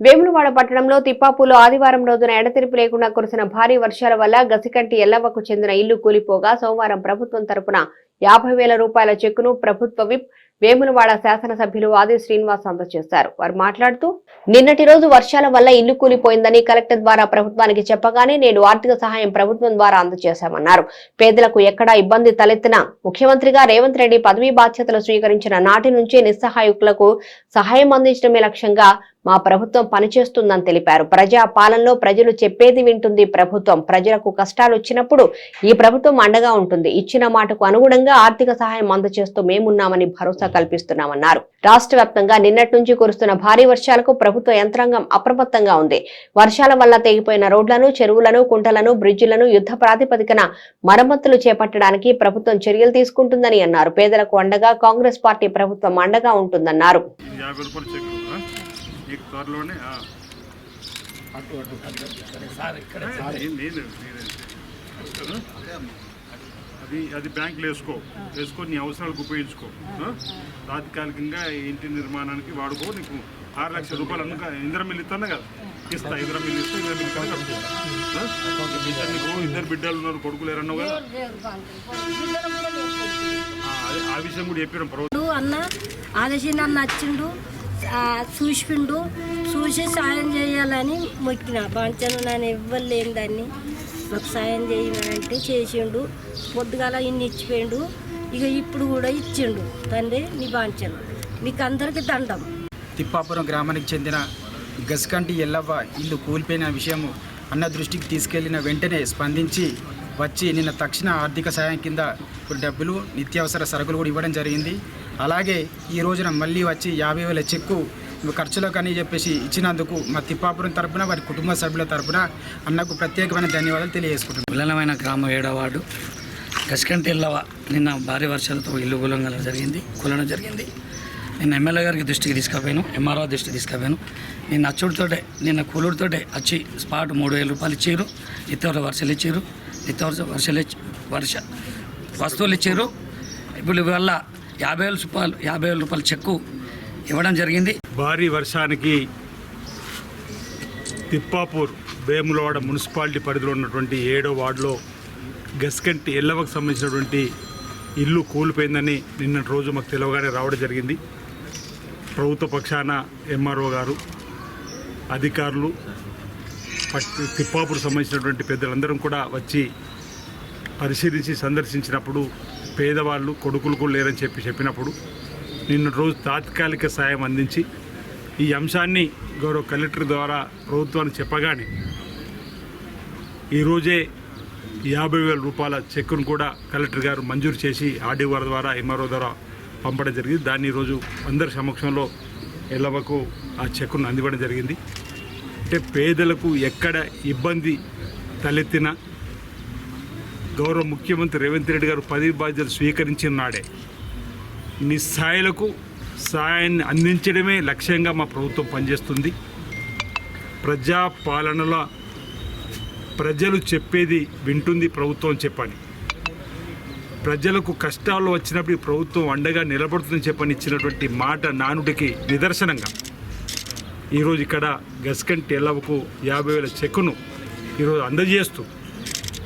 వేములవాడ పట్టణంలో తిప్పాపులో ఆదివారం రోజున ఎడతెరిపి లేకుండా కురిసిన భారీ వర్షాల వల్ల గసికంటి ఎల్లవ్వకు చెందిన ఇల్లు కూలిపోగా సోమవారం ప్రభుత్వం తరపున యాభై వేల రూపాయల చెక్కును ప్రభుత్వ విప్ వేములవాడ శాసనసభ్యులు ఆది శ్రీనివాస్ అందజేశారు వారు మాట్లాడుతూ నిన్నటి రోజు వర్షాల వల్ల ఇల్లు కూలిపోయిందని కలెక్టర్ ద్వారా ప్రభుత్వానికి చెప్పగానే నేడు ఆర్థిక సహాయం ప్రభుత్వం ద్వారా అందజేశామన్నారు. పేదలకు ఎక్కడా ఇబ్బంది తలెత్తినా ముఖ్యమంత్రిగా రేవంత్ రెడ్డి పదవీ బాధ్యతలు స్వీకరించిన నాటి నుంచే నిస్సహాయకులకు సహాయం అందించడమే లక్ష్యంగా మా ప్రభుత్వం పనిచేస్తుందని తెలిపారు. ప్రజా పాలనలో ప్రజలు చెప్పేది వింటుంది ప్రభుత్వం. ప్రజలకు కష్టాలు వచ్చినప్పుడు ఈ ప్రభుత్వం అండగా ఉంటుంది. ఇచ్చిన మాటకు అనుగుణంగా ఆర్థిక సహాయం అందజేస్తూ మేమున్నామని భరోసా కల్పిస్తున్నామన్నారు. రాష్ట్ర వ్యాప్తంగా నిన్నటి నుంచి కురుస్తున్న భారీ వర్షాలకు ప్రభుత్వ యంత్రాంగం అప్రమత్తంగా ఉంది. వర్షాల వల్ల తెగిపోయిన రోడ్లను చెరువులను కుంటలను బ్రిడ్జిలను యుద్ధ ప్రాతిపదికన మరమ్మతులు చేపట్టడానికి ప్రభుత్వం చర్యలు తీసుకుంటుందని అన్నారు. పేదలకు అండగా కాంగ్రెస్ పార్టీ ప్రభుత్వం అండగా ఉంటుందన్నారు. యాభై రూపాయలు అది అది బ్యాంకులో వేసుకో. వేసుకొని నీ అవసరాలకు ఉపయోగించుకో? తాత్కాలికంగా ఇంటి నిర్మాణానికి వాడుకో నీకు ఆరు లక్షల రూపాయలు అందుక ఇంద్రమిల్లు ఇస్తాను కదా? ఇస్తా ఇంద్రమిల్లు ఇస్తా ఇంద్రమిల్లు కింద కట్టుకో? ఇద్దరు బిడ్డలు ఉన్నారు కొడుకులు ఎవరన్నావు కదా ఆ, విషయం కూడా చెప్పాను ప్రభుత్వం. అన్న ఆదేశం అన్న వచ్చిండు ఆ, చూసిపిండు చూసి సాయం చేయాలని మొక్కిన. బాంచను నన్ను ఎవ్వరు లేని దాన్ని. నాకు సాయం చేయమనంటే చేసిండు. పొద్దుగాల ఇన్ని ఇచ్చిపోయిండు. ఇక ఇప్పుడు కూడా ఇచ్చిండు. తండ్రి నీ బాంచను. మీకు అందరికీ దండం. తిప్పాపురం గ్రామానికి చెందిన గస్కంటి ఎల్లవ్వ ఇల్లు కూలిపోయిన విషయము అన్న దృష్టికి తీసుకెళ్ళిన వెంటనే స్పందించి వచ్చి నిన్న తక్షణ ఆర్థిక సాయం కింద కొన్ని డబ్బులు నిత్యావసర సరుకులు కూడా ఇవ్వడం జరిగింది. అలాగే ఈ రోజున మళ్ళీ వచ్చి యాభై వేల చెక్కు ఖర్చులకు అని చెప్పేసి ఇచ్చినందుకు మా తిప్పాపురం తరపున వారి కుటుంబ సభ్యుల తరపున అన్నకు ప్రత్యేకమైన ధన్యవాదాలు తెలియజేసుకుంటున్నాను విలనమైన గ్రామం ఏడవాడు వార్డు ఇల్లవ నిన్న భారీ వర్షాలతో ఇల్లు కూలంగల జరిగింది కులడం జరిగింది. నిన్న ఎమ్మెల్యే గారికి దృష్టికి తీసుకుపోయాను ఎంఆర్ఓ దృష్టికి తీసుకుపోయాను. నిన్న అచ్చుడితోటే నిన్న కూలుడితోటే వచ్చి స్పాట్ మూడు వేల రూపాయలు ఇచ్చారు నిత్యవర వర్షాలు ఇచ్చారు నిత్యవర వర్షాలు ఇచ్చి వర్ష వస్తువులు ఇచ్చారు. ఇప్పుడు వల్ల యాభై వేల రూపాయలు యాభై వేల రూపాయల చెక్కు ఇవ్వడం జరిగింది. భారీ వర్షానికి తిప్పాపూర్ వేములవాడ మున్సిపాలిటీ పరిధిలో ఉన్నటువంటి ఏడో వార్డులో గస్కంటి ఎల్లవకు సంబంధించినటువంటి ఇల్లు కూలిపోయిందని నిన్న రోజు మాకు తెలియగానే రావడం జరిగింది. ప్రభుత్వ పక్షాన ఎంఆర్ఓ గారు అధికారులు తిప్పాపూర్ సంబంధించినటువంటి పెద్దలందరం కూడా వచ్చి పరిశీలించి సందర్శించినప్పుడు పేదవాళ్ళు కొడుకులు కూడా లేరని చెప్పి చెప్పినప్పుడు నిన్న రోజు తాత్కాలిక సాయం అందించి ఈ అంశాన్ని గౌరవ కలెక్టర్ ద్వారా ప్రభుత్వానికి చెప్పగానే ఈరోజే యాభై వేల రూపాయల చెక్కును కూడా కలెక్టర్ గారు మంజూరు చేసి ఆర్డీఓ ద్వారా ఎంఆర్ఓ ద్వారా పంపడం జరిగింది. దాన్ని ఈరోజు అందరి సమక్షంలో ఎల్లవకు ఆ చెక్కును అందివ్వడం జరిగింది. అంటే పేదలకు ఎక్కడ ఇబ్బంది తలెత్తినా గౌరవ ముఖ్యమంత్రి రేవంత్ రెడ్డి గారు పదవి బాధ్యతలు స్వీకరించిన నాడే నిస్సాయులకు సాయాన్ని అందించడమే లక్ష్యంగా మా ప్రభుత్వం పనిచేస్తుంది. ప్రజా పాలనలో ప్రజలు చెప్పేది వింటుంది ప్రభుత్వం చెప్పని. ప్రజలకు కష్టాలు వచ్చినప్పుడు ఈ ప్రభుత్వం అండగా నిలబడుతుందని చెప్పని ఇచ్చినటువంటి మాట నానుడికి నిదర్శనంగా. ఈరోజు ఇక్కడ గస్కంటి ఎల్లవకు యాభై వేల చెక్కును ఈరోజు అందజేస్తూ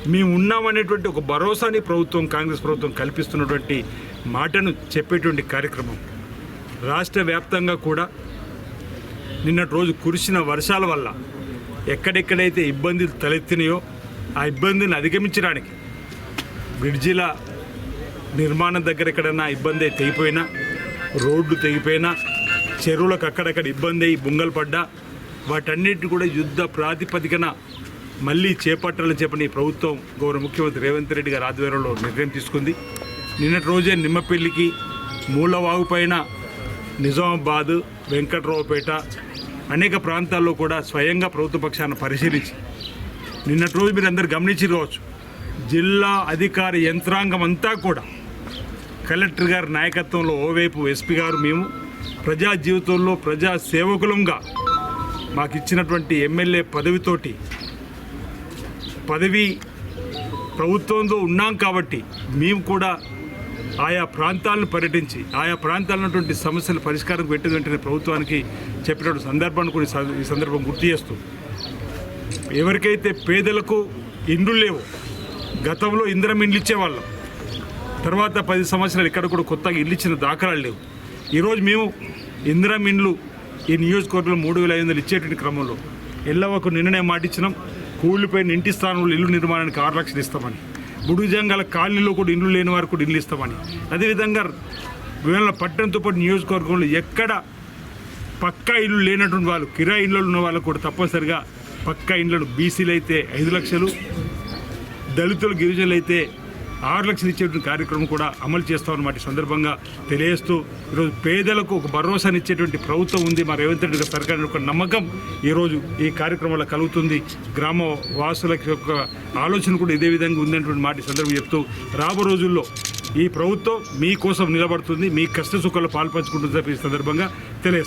మేము ఉన్నామనేటువంటి ఒక భరోసాని ప్రభుత్వం కాంగ్రెస్ ప్రభుత్వం కల్పిస్తున్నటువంటి మాటను చెప్పేటువంటి కార్యక్రమం. రాష్ట్ర వ్యాప్తంగా కూడా నిన్నటి రోజు కురిసిన వర్షాల వల్ల ఎక్కడెక్కడైతే ఇబ్బందులు తలెత్తినాయో ఆ ఇబ్బందిని అధిగమించడానికి బ్రిడ్జిల నిర్మాణం దగ్గర ఎక్కడైనా ఇబ్బంది తెగిపోయినా రోడ్లు తెగిపోయినా చెరువులకు అక్కడక్కడ ఇబ్బంది అయి బుంగలు పడ్డా వాటన్నిటి కూడా యుద్ధ ప్రాతిపదికన మళ్ళీ చేపట్టాలని చెప్పని ప్రభుత్వం గౌరవ ముఖ్యమంత్రి రేవంత్ రెడ్డి గారి ఆధ్వర్యంలో నిర్ణయం తీసుకుంది. నిన్నటి రోజే నిమ్మపల్లికి మూలవాగు పైన నిజామాబాద్ వెంకట్రావుపేట అనేక ప్రాంతాల్లో కూడా స్వయంగా ప్రభుత్వ పక్షాన్ని పరిశీలించి నిన్నటి రోజు మీరు అందరు గమనించి కావచ్చు. జిల్లా అధికార యంత్రాంగం అంతా కూడా కలెక్టర్ గారి నాయకత్వంలో ఓవైపు ఎస్పీ గారు మేము ప్రజా జీవితంలో ప్రజా సేవకులంగా మాకు ఇచ్చినటువంటి ఎమ్మెల్యే పదవితోటి పదవి ప్రభుత్వంతో ఉన్నాం కాబట్టి మేము కూడా ఆయా ప్రాంతాలను పర్యటించి ఆయా ప్రాంతాల్లో ఉన్నటువంటి సమస్యల పరిష్కారం పెట్టిన వెంటనే ప్రభుత్వానికి చెప్పినటువంటి సందర్భాన్ని కూడా ఈ సందర్భం గుర్తు చేస్తూ. ఎవరికైతే పేదలకు ఇండ్లు లేవు గతంలో ఇంద్రం ఇండ్లు ఇచ్చేవాళ్ళం. తర్వాత పది సంవత్సరాలు ఇక్కడ కూడా కొత్తగా ఇల్లు ఇచ్చిన దాఖలాలు లేవు. ఈరోజు మేము ఇందిరం ఇండ్లు ఈ నియోజకవర్గంలో మూడు వేల ఐదు వందలు ఇచ్చేటువంటి క్రమంలో ఎల్లవకు నిన్ననే మాటిచ్చినాం. కూలిపోయిన ఇంటి స్థానంలో ఇల్లు నిర్మాణానికి ఆరు లక్షలు ఇస్తామని. బుడుజంగల కాలనీలో కూడా ఇండ్లు లేని వారు కూడా ఇల్లు ఇస్తామని. అదేవిధంగా వీళ్ళ పట్టణంతో పాటు నియోజకవర్గంలో ఎక్కడ పక్కా ఇల్లు లేనటువంటి వాళ్ళు కిరాయి ఇండ్లు ఉన్న వాళ్ళకు కూడా తప్పనిసరిగా పక్కా ఇండ్లను బీసీలు అయితే ఐదు లక్షలు దళితులు గిరిజనులు అయితే ఆరు లక్షలు ఇచ్చేటువంటి కార్యక్రమం కూడా అమలు చేస్తామన్నమాట ఈ సందర్భంగా తెలియజేస్తూ ఈరోజు పేదలకు ఒక భరోసాని ఇచ్చేటువంటి ప్రభుత్వం ఉంది. మా రేవంత్ రెడ్డి సర్కార్ ఒక నమ్మకం ఈరోజు ఈ కార్యక్రమంలో కలుగుతుంది. గ్రామ వాసుల యొక్క ఆలోచన కూడా ఇదే విధంగా ఉందనేటువంటి మాట సందర్భం చెప్తూ రాబో రోజుల్లో ఈ ప్రభుత్వం మీకోసం నిలబడుతుంది. మీ కష్ట సుఖాలు పాల్పంచుకుంటుంది ఈ సందర్భంగా తెలియదు